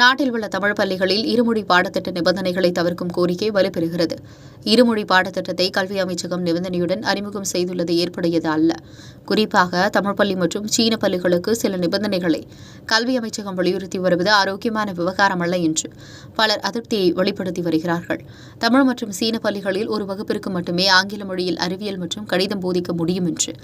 நாட்டில் உள்ள தமிழ் பள்ளிகளில் இருமொழி பாடத்திட்ட நிபந்தனைகளை தவிர்க்கும் கோரிக்கை வலுப்பெறுகிறது. இருமொழி பாடத்திட்டத்தை கல்வி அமைச்சகம் நிபந்தனையுடன் அறிமுகம் செய்துள்ளது ஏற்புடையது அல்ல. குறிப்பாக தமிழ் பள்ளி மற்றும் சீன பள்ளிகளுக்கு சில நிபந்தனைகளை கல்வி அமைச்சகம் வலியுறுத்தி வருவது ஆரோக்கியமான விவகாரம் அல்ல என்று பலர் அதிருப்தியை வெளிப்படுத்தி வருகிறார்கள். தமிழ் மற்றும் சீன பள்ளிகளில் ஒரு வகுப்பிற்கு மட்டுமே ஆங்கில மொழியில் அறிவியல் மற்றும் கணிதம் போதிக்க முடியும் என்று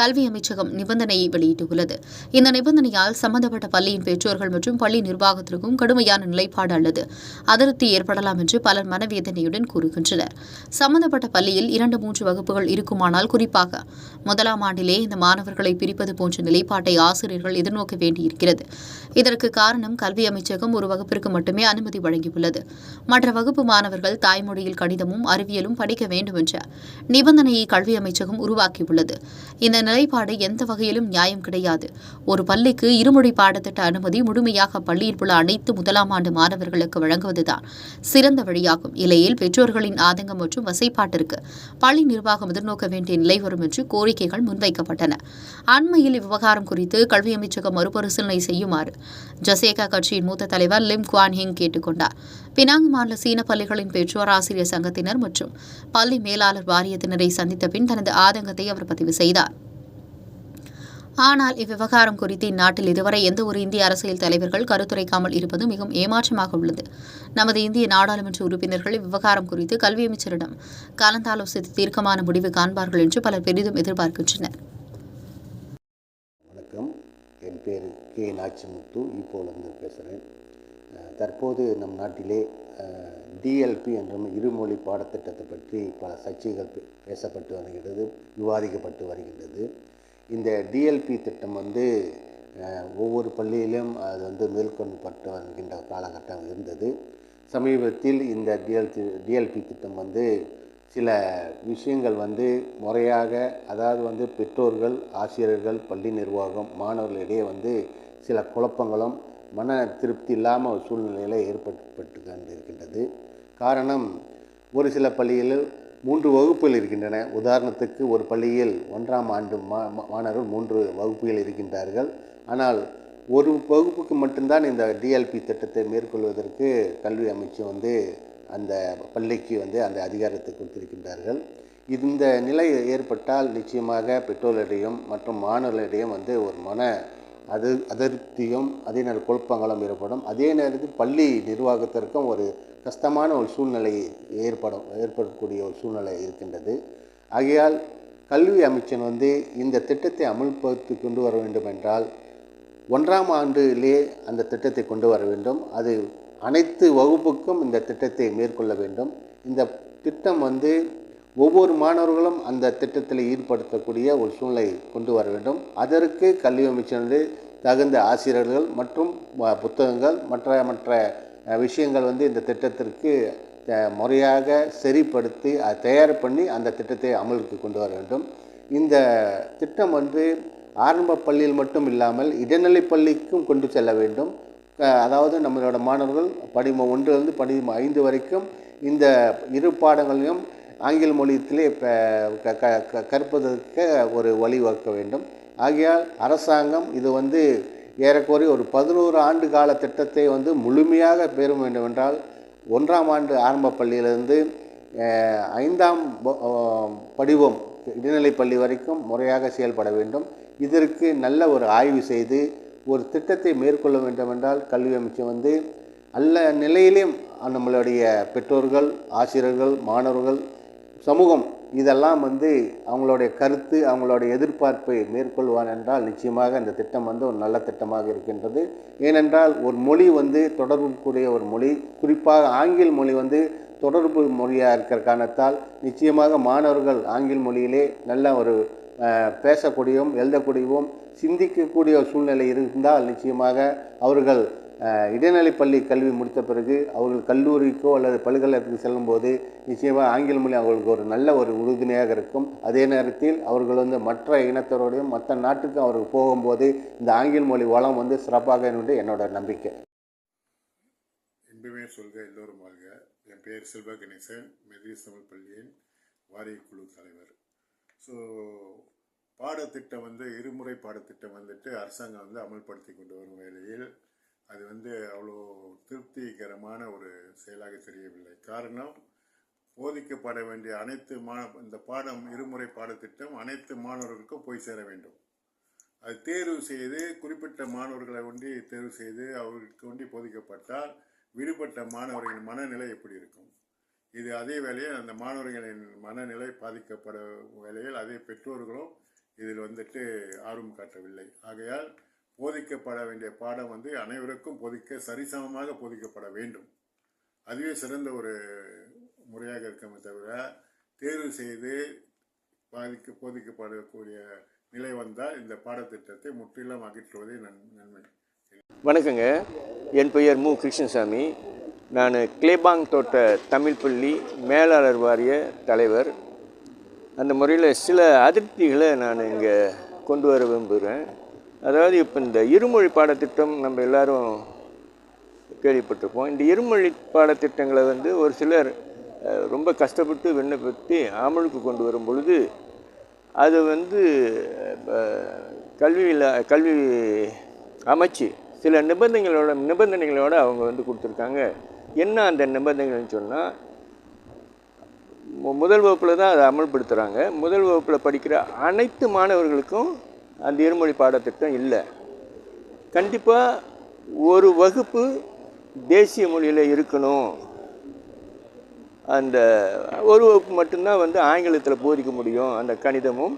கல்வி அமைச்சகம் நிபந்தனையை வெளியிட்டுள்ளது. இந்த நிபந்தனையால் சம்பந்தப்பட்ட பள்ளியின் பெற்றோர்கள் மற்றும் பள்ளி நிர்வாகத்திற்கும் கடுமையான நிலைப்பாடு அல்லது அதிருப்தி ஏற்படலாம் என்று பலர் மனவேதனையுடன் கூறுகின்றனர். சம்பந்தப்பட்ட பள்ளியில் இரண்டு மூன்று வகுப்புகள் இருக்குமானால் குறிப்பாக முதலாம் ஆண்டிலே இந்த மாணவர்களை பிரிப்பது போன்ற நிலைப்பாட்டை ஆசிரியர்கள் எதிர்நோக்க வேண்டியிருக்கிறது. இதற்கு காரணம் கல்வி அமைச்சகம் ஒரு வகுப்பிற்கு மட்டுமே அனுமதி வழங்கியுள்ளது. மற்ற வகுப்பு மாணவர்கள் தாய்மொழியில் கணிதமும் அறிவியலும் படிக்க வேண்டும் என்ற நிபந்தனையை கல்வி அமைச்சகம் உருவாக்கியுள்ளது. இந்த நிலைப்பாடு எந்த வகையிலும் நியாயம் கிடையாது. ஒரு பள்ளிக்கு இருமொழி பாடத்திட்ட அனுமதி முழுமையாக பள்ளியில் உள்ள அனைத்து முதலாம் ஆண்டு மாணவர்களுக்கு வழங்குவதுதான் சிறந்த வழியாகும். இல்லையில் பெற்றோர்களின் ஆதங்கம் மற்றும் வசைப்பாட்டிற்கு பள்ளி நிர்வாகம் எதிர்நோக்க வேண்டிய நிலை வரும் என்று கோரிக்கைகள் முன்வைக்கப்பட்டன. அண்மையில் இவ்விவகாரம் குறித்து கல்வி அமைச்சகம் மறுபரிசீலனை செய்யுமாறு ஜசேகா கட்சியின் மூத்த தலைவர் லிம் குவான் ஹிங் கேட்டுக்கொண்டார். பினாங் மாநில சீன பள்ளிகளின் பெற்றோர் ஆசிரியர் சங்கத்தினர் மற்றும் பள்ளி மேலாளர் வாரியத்தினரை சந்தித்த பின் தனது ஆதங்கத்தை அவர் பதிவு செய்தார். ஆனால் இவ்விவகாரம் குறித்து இந்நாட்டில் இதுவரை எந்த ஒரு இந்திய அரசியல் தலைவர்கள் கருத்துரைக்காமல் இருப்பது மிகவும் ஏமாற்றமாக உள்ளது. நமது இந்திய நாடாளுமன்ற உறுப்பினர்கள் இவ்விவகாரம் குறித்து கல்வி அமைச்சரிடம் கலந்தாலோசித்து தீர்க்கமான முடிவு காண்பார்கள் என்று பலர் பெரிதும் எதிர்பார்க்கின்றனர். வணக்கம். என் பேர் கே. நாச்சிமுத்து. இப்போலேருந்து பேசுகிறேன் தற்போது நம் நாட்டிலே டிஎல்பி என்றும் இருமொழி பாடத்திட்டத்தை பற்றி பல சர்ச்சைகள் பேசப்பட்டு வருகிறது விவாதிக்கப்பட்டு வருகின்றது. இந்த டிஎல்பி திட்டம் வந்து ஒவ்வொரு பள்ளியிலும் அது வந்து மேற்கொள்ளப்பட்டு வருகின்ற காலகட்டம் இருந்தது. சமீபத்தில் இந்த டிஎல்பி டிஎல்பி திட்டம் வந்து சில விஷயங்கள் வந்து முறையாக அதாவது வந்து பெற்றோர்கள் ஆசிரியர்கள் பள்ளி நிர்வாகம் மாணவர்களிடையே வந்து சில குழப்பங்களும் மன திருப்தி இல்லாமல் ஒரு சூழ்நிலையில் ஏற்பட்டு கொண்டிருக்கின்றது. காரணம் ஒரு சில பள்ளிகளில் மூன்று வகுப்புகள் இருக்கின்றன. உதாரணத்துக்கு ஒரு பள்ளியில் ஒன்றாம் ஆண்டு மா மாணவர்கள் மூன்று வகுப்புகள் இருக்கின்றார்கள். ஆனால் ஒரு வகுப்புக்கு மட்டும்தான் இந்த டிஎல்பி திட்டத்தை மேற்கொள்வதற்கு கல்வி அமைச்சு வந்து அந்த பள்ளிக்கு வந்து அந்த அதிகாரத்தை கொடுத்திருக்கின்றார்கள். இந்த நிலை ஏற்பட்டால் நிச்சயமாக பெற்றோர்களிடையும் மற்றும் மாணவர்களிடையும் வந்து ஒரு மன அது அதிருப்தியும் அதே நேரம் குழப்பங்களும் ஏற்படும். அதே நேரத்தில் பள்ளி நிர்வாகத்திற்கும் ஒரு கஷ்டமான ஒரு சூழ்நிலை ஏற்படும் ஏற்படக்கூடிய ஒரு சூழ்நிலை இருக்கின்றது. ஆகையால் கல்வி அமைச்சன் வந்து இந்த திட்டத்தை அமல்படுத்தி கொண்டு வர வேண்டும் என்றால் ஒன்றாம் ஆண்டிலே அந்த திட்டத்தை கொண்டு வர வேண்டும். அது அனைத்து வகுப்புக்கும் இந்த திட்டத்தை மேற்கொள்ள வேண்டும். இந்த திட்டம் வந்து ஒவ்வொரு மாணவர்களும் அந்த திட்டத்தில் ஈடுபடுத்தக்கூடிய ஒரு சூழ்நிலை கொண்டு வர வேண்டும். அதற்கு கல்வி அமைச்சர் தகுந்த ஆசிரியர்கள் மற்றும் புத்தகங்கள் மற்ற மற்ற விஷயங்கள் வந்து இந்த திட்டத்திற்கு முறையாக சரிப்படுத்தி அதை தயார் பண்ணி அந்த திட்டத்தை அமலுக்கு கொண்டு வர வேண்டும். இந்த திட்டம் வந்து ஆரம்ப பள்ளியில் மட்டும் இல்லாமல் இடைநிலை பள்ளிக்கும் கொண்டு செல்ல வேண்டும். அதாவது நம்மளோட மாணவர்கள் படிம ஒன்றிலிருந்து படிம ஐந்து வரைக்கும் இந்த இரு பாடங்களையும் ஆங்கில மொழியத்திலே ப- க- க- க- கற்பதற்கு ஒரு வழிவகுக்க வேண்டும். ஆகையால் அரசாங்கம் இது வந்து ஏறக்குறைய ஒரு பதினோரு ஆண்டு கால திட்டத்தை வந்து முழுமையாக பெற வேண்டுமென்றால் ஒன்றாம் ஆண்டு ஆரம்ப பள்ளியிலிருந்து ஐந்தாம் படிவம் இடைநிலை பள்ளி வரைக்கும் முறையாக செயல்பட வேண்டும். இதற்கு நல்ல ஒரு ஆய்வு செய்து ஒரு திட்டத்தை மேற்கொள்ள வேண்டுமென்றால் கல்வி அமைச்சர் வந்து அல்ல நிலையிலும் நம்மளுடைய பெற்றோர்கள் ஆசிரியர்கள் மாணவர்கள் சமூகம் இதெல்லாம் வந்து அவங்களுடைய கருத்து அவங்களுடைய எதிர்பார்ப்பை மேற்கொள்வார் என்றால் நிச்சயமாக இந்த திட்டம் வந்து ஒரு நல்ல திட்டமாக இருக்கின்றது. ஏனென்றால் ஒரு மொழி வந்து தொடர்புக்குரிய ஒரு மொழி குறிப்பாக ஆங்கில மொழி வந்து தொடர்பு மொழியாக இருக்கிற காரணத்தால் நிச்சயமாக மாணவர்கள் ஆங்கில மொழியிலே நல்ல ஒரு பேசக்கூடியவும் எழுதக்கூடியவும் சிந்திக்கக்கூடிய சூழ்நிலை இருந்தால் நிச்சயமாக அவர்கள் இடைநிலைப்பள்ளி இடைநிலைப் பள்ளி கல்வி முடித்த பிறகு அவர்கள் கல்லூரிக்கோ அல்லது பல்கலைக்கழகத்துக்கு செல்லும்போது நிச்சயமாக ஆங்கில மொழி அவர்களுக்கு ஒரு நல்ல ஒரு உறுதுணையாக இருக்கும். அதே நேரத்தில் அவர்கள் வந்து மற்ற இனத்தரோடையும் மற்ற நாட்டுக்கும் அவர்கள் போகும்போது இந்த ஆங்கில மொழி வளம் வந்து சிறப்பாக என்று என்னோட நம்பிக்கை. என்புமே சொல்க எல்லோரும் வாழ்க. என் பெயர் செல்வ கணேசன். மெதிரி தமிழ் பள்ளியின் வாரியக்குழு தலைவர். ஸோ பாடத்திட்டம் வந்து இருமுறை பாடத்திட்டம் வந்துட்டு அரசாங்கம் வந்து அமல்படுத்தி கொண்டு வரும் வேளையில் அது வந்து அவ்வளோ திருப்திகரமான ஒரு செயலாக தெரியவில்லை. காரணம் போதிக்கப்பட வேண்டிய அனைத்து மாணவ இந்த பாடம் இருமுறை பாடத்திட்டம் அனைத்து மாணவர்களுக்கும் போய் சேர வேண்டும். அது தேர்வு செய்து குறிப்பிட்ட மாணவர்களை ஒண்டி தேர்வு செய்து அவர்களுக்கு ஒண்டி போதிக்கப்பட்டால் விடுபட்ட மாணவர்களின் மனநிலை எப்படி இருக்கும்? இது அதே வேளையில் அந்த மாணவர்களின் மனநிலை பாதிக்கப்பட வேளையில் அதே பெற்றோர்களும் இதில் வந்துட்டு ஆர்வம் காட்டவில்லை. ஆகையால் போதிக்கப்பட வேண்டிய பாடம் வந்து அனைவருக்கும் போதிக்க சரிசமமாக போதிக்கப்பட வேண்டும். அதுவே சிறந்த ஒரு முறையாக இருக்கமே தவிர தேர்வு செய்து பாதிக்க போதிக்கப்படக்கூடிய நிலை வந்தால் இந்த பாடத்திட்டத்தை முற்றிலும் அகற்றுவதே நன் நன்மை. வணக்கங்க. என் பெயர் மு. கிருஷ்ணசாமி. நான் கிளேபாங் தோட்ட தமிழ் பள்ளி மேலாளர் வாரிய தலைவர். அந்த முறையில் சில அதிருப்திகளை நான் இங்கே கொண்டு வர விரும்புகிறேன் அதாவது இப்போ இந்த இருமொழி பாடத்திட்டம் நம்ம எல்லாரும் கேள்விப்பட்டிருப்போம். இந்த இருமொழி பாடத்திட்டங்களை வந்து ஒரு சிலர் ரொம்ப கஷ்டப்பட்டு விண்ணப்பித்து அமலுக்கு கொண்டு வரும் பொழுது அது வந்து கல்வியில் கல்வி அமைச்சு சில நிபந்தனைகளோட நிபந்தனைகளோட அவங்க வந்து கொடுத்துருக்காங்க. என்ன அந்த நிபந்தனைகள்னு சொன்னால் முதல் வகுப்பில் தான் அதை அமல்படுத்துகிறாங்க முதல் வகுப்பில் படிக்கிற அனைத்து மாணவர்களுக்கும் அந்த இருமொழி பாடத்திட்டம் இல்லை. கண்டிப்பாக ஒரு வகுப்பு தேசிய மொழியில் இருக்கணும். அந்த ஒரு வகுப்பு மட்டும்தான் வந்து ஆங்கிலத்தில் போதிக்க முடியும். அந்த கணிதமும்